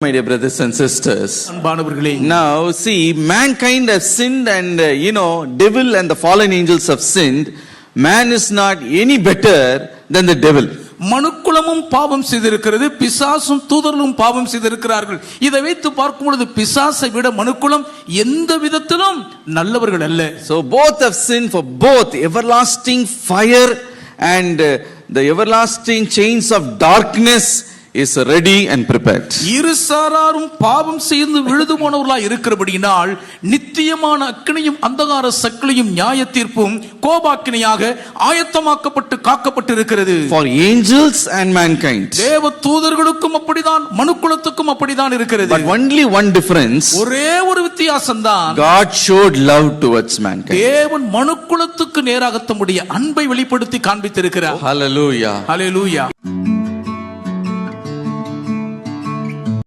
My dear brothers and sisters. Now, see, mankind has sinned, and uh, you know, devil and the fallen angels have sinned. Man is not any better than the devil. மனுக்குலமும் பாவம் செய்திருக்கிறது பிசாசும் தூதர்களும் பாவம் செய்திருக்கிறார்கள் இதை வைத்து பார்க்கும் பொழுது பிசாசை விட மனுக்குலம் எந்த விதத்திலும் நல்லவர்கள் அல்ல So, both have sinned for both everlasting fire and uh, the everlasting chains of darkness is ready and prepared. இரு சாராரும் பாவம் செய்து விழுது போனவர்களாய் இருக்கிறபடியினால் நித்தியமான அக்கினியும் அந்தகார சக்கிலியும் நியாய தீர்ப்பும் கோபாக்கினியாக ஆயத்தமாக்கப்பட்டு காக்கப்பட்டு இருக்கிறது For angels and mankind. தேவ தூதர்களுக்கும் அப்படிதான் மனுக்குலத்துக்கும் அப்படிதான் இருக்கிறது But only one difference ஒரே ஒரு வித்தியாசம்தான் God showed love towards mankind. தேவன் மனுக்குலத்துக்கு நேராக தம்முடைய அன்பை வெளிப்படுத்தி காண்பித்திருக்கிறார் Hallelujah. ஹalleluya